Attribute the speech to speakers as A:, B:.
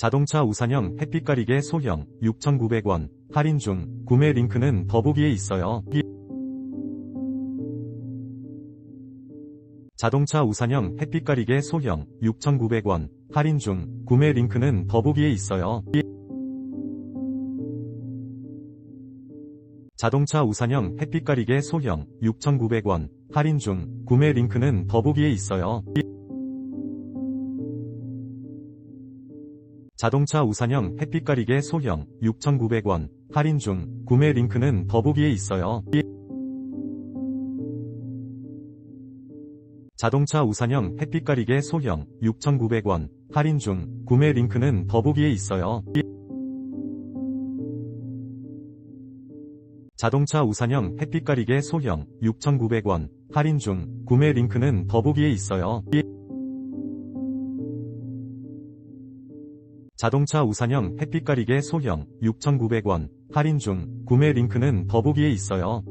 A: 자동차 우산형 햇빛 가리개 소형 6,900원 할인 중 구매 링크는 더보기에 있어요. 자동차 우산형 햇빛 가리개 소형 6,900원 할인 중 구매 링크는 더보기에 있어요. 자동차 우산형 햇빛 가리개 소형 6,900원 할인 중 구매 링크는 더보기에 있어요. 자동차 우산형 햇빛 가리개 소형 6,900원 할인 중 구매 링크는 더보기에 있어요. 자동차 우산형 햇빛 가리개 소형 6,900원 할인 중 구매 링크는 더보기에 있어요. 자동차 우산형 햇빛 가리개 소형 6,900원 할인 중 구매 링크는 더보기에 있어요. 자동차 우산형 햇빛 가리개 소형 6,900원 할인 중 구매 링크는 더보기에 있어요.